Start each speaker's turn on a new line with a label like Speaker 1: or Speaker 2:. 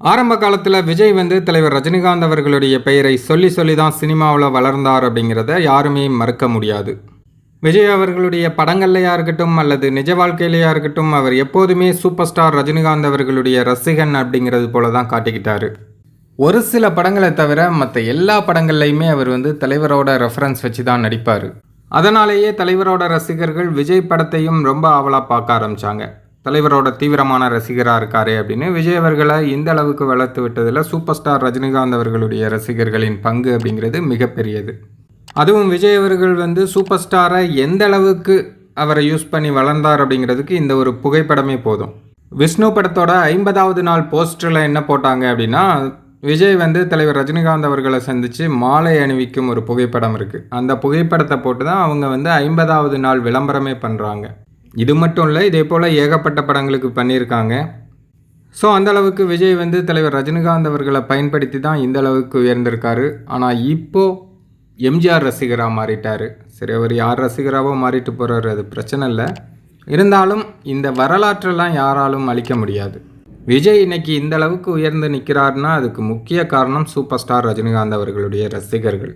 Speaker 1: ஆரம்ப காலத்தில் விஜய் வந்து தலைவர் ரஜினிகாந்த் அவர்களுடைய பெயரை சொல்லி சொல்லி தான் சினிமாவில் வளர்ந்தார் அப்படிங்கிறத யாருமே மறுக்க முடியாது. விஜய் அவர்களுடைய படங்கள்லையா இருக்கட்டும் அல்லது நிஜ வாழ்க்கையிலையா இருக்கட்டும் அவர் எப்போதுமே சூப்பர் ஸ்டார் ரஜினிகாந்த் அவர்களுடைய ரசிகன் அப்படிங்கிறது போல தான் காட்டிக்கிட்டாரு. ஒரு சில படங்களை தவிர மற்ற எல்லா படங்கள்லையுமே அவர் வந்து தலைவரோட ரெஃபரன்ஸ் வச்சு தான் நடிப்பார். அதனாலேயே தலைவரோட ரசிகர்கள் விஜய் படத்தையும் ரொம்ப ஆவலாக பார்க்க ஆரம்பித்தாங்க தலைவரோட தீவிரமான ரசிகராக இருக்காரு அப்படின்னு விஜய் அவர்களை இந்த அளவுக்கு வளர்த்து விட்டதில் சூப்பர் ஸ்டார் ரஜினிகாந்த் அவர்களுடைய ரசிகர்களின் பங்கு அப்படிங்கிறது மிகப்பெரியது. அதுவும் விஜய் அவர்கள் வந்து சூப்பர் ஸ்டாரை எந்த அளவுக்கு அவரை யூஸ் பண்ணி வளர்ந்தார் அப்படிங்கிறதுக்கு இந்த ஒரு புகைப்படமே போதும். விஷ்ணு படத்தோட ஐம்பதாவது நாள் போஸ்டரில் என்ன போட்டாங்க அப்படின்னா விஜய் வந்து தலைவர் ரஜினிகாந்த் அவர்களை சந்தித்து மாலை அணிவிக்கும் ஒரு புகைப்படம் இருக்குது அந்த புகைப்படத்தை போட்டு தான் அவங்க வந்து ஐம்பதாவது நாள் விளம்பரமே பண்ணுறாங்க இது மட்டும் இல்லை இதே போல் ஏகப்பட்ட படங்களுக்கு பண்ணியிருக்காங்க ஸோ அந்த அளவுக்கு விஜய் வந்து தலைவர் ரஜினிகாந்த் அவர்களை பயன்படுத்தி தான் இந்த அளவுக்கு உயர்ந்திருக்காரு. ஆனால் இப்போது எம்ஜிஆர் ரசிகராக மாறிட்டார். சரி அவர் யார் ரசிகராகவோ மாறிட்டு போகிறாரு அது பிரச்சனை இல்லை. இருந்தாலும் இந்த வரலாற்றெல்லாம் யாராலும் அழிக்க முடியாது. விஜய் இன்னைக்கு இந்த அளவுக்கு உயர்ந்து நிற்கிறாருன்னா அதுக்கு முக்கிய காரணம் சூப்பர் ஸ்டார் ரஜினிகாந்த் அவர்களுடைய ரசிகர்கள்.